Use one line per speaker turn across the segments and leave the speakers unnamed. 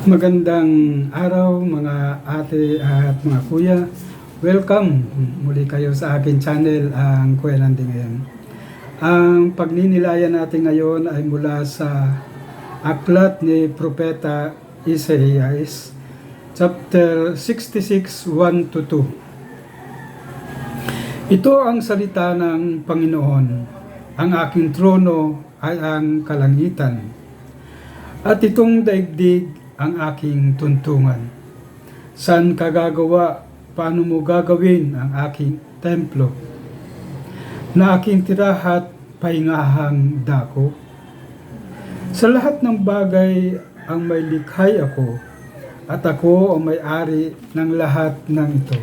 Magandang araw mga ate at mga kuya. Welcome muli kayo sa akin channel, ang Kuya Nandi ngayon. Ang pagninilayan natin ngayon ay mula sa aklat ni Propeta Isaías, chapter 66, 1 to 2. Ito ang salita ng Panginoon. Ang aking trono ay ang kalangitan. At itong daigdig ang aking tuntungan. San ka gagawa? Paano mo gagawin ang aking templo? Na aking tirahat paingahang dako? Sa lahat ng bagay ang may likhay ako at ako ang may-ari ng lahat ng ito.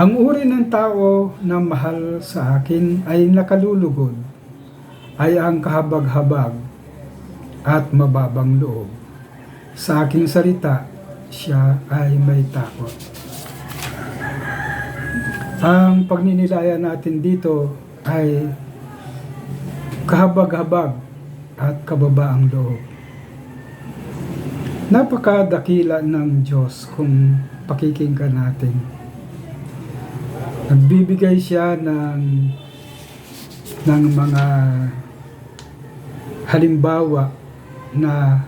Ang uri ng tao na mahal sa akin ay nakalulugod, ay ang kahabag-habag at mababang loob. Sa aking salita, siya ay may takot. Ang pagninilayan natin dito ay kahabag-habag at kababaang loob. Napakadakila ng Diyos kung pakikinggan natin. Nagbibigay siya ng ng mga halimbawa na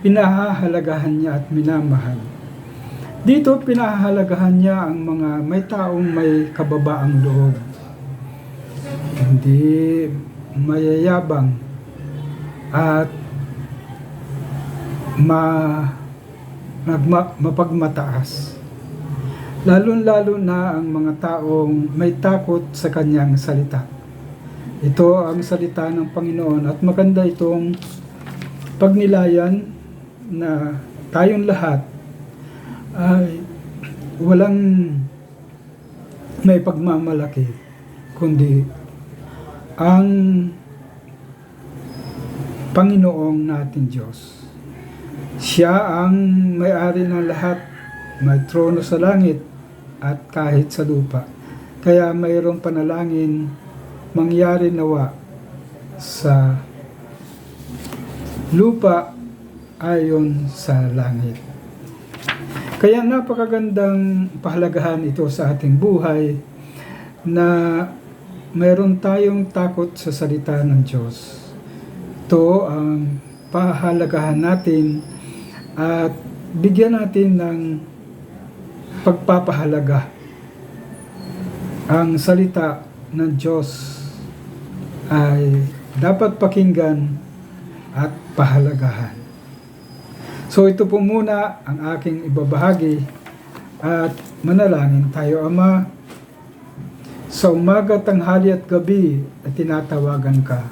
pinahahalagahan niya at minamahal. Dito pinahahalagahan niya ang mga may taong may kababaang loob. Hindi mayayabang at ma, magma, mapagmataas. Lalo-lalo na ang mga taong may takot sa kanyang salita. Ito ang salita ng Panginoon at maganda itong pagnilayan na tayong lahat ay walang may pagmamalaki kundi ang Panginoong natin Diyos. Siya ang may-ari ng lahat, may trono sa langit at kahit sa lupa. Kaya mayroong panalangin mangyari nawa sa lupa ayon sa langit. Kaya napakagandang pahalagahan ito sa ating buhay na meron tayong takot sa salita ng Diyos. Ito ang pahalagahan natin at bigyan natin ng pagpapahalaga ang salita ng Diyos ay dapat pakinggan at pahalagahan. So ito po muna ang aking ibabahagi at manalangin tayo Ama sa umaga, tanghali at gabi at tinatawagan ka.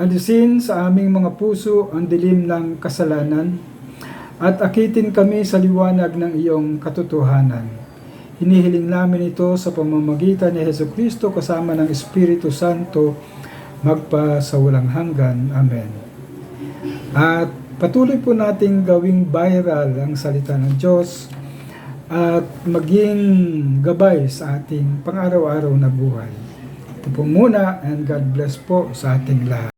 Alisin sa aming mga puso ang dilim ng kasalanan at akitin kami sa liwanag ng iyong katotohanan. Hinihiling namin ito sa pamamagitan ni Heso Kristo kasama ng Espiritu Santo magpa sa walang hanggan. Amen. At patuloy po nating gawing viral ang salita ng Diyos at maging gabay sa ating pang-araw-araw na buhay. Ito po muna and God bless po sa ating lahat.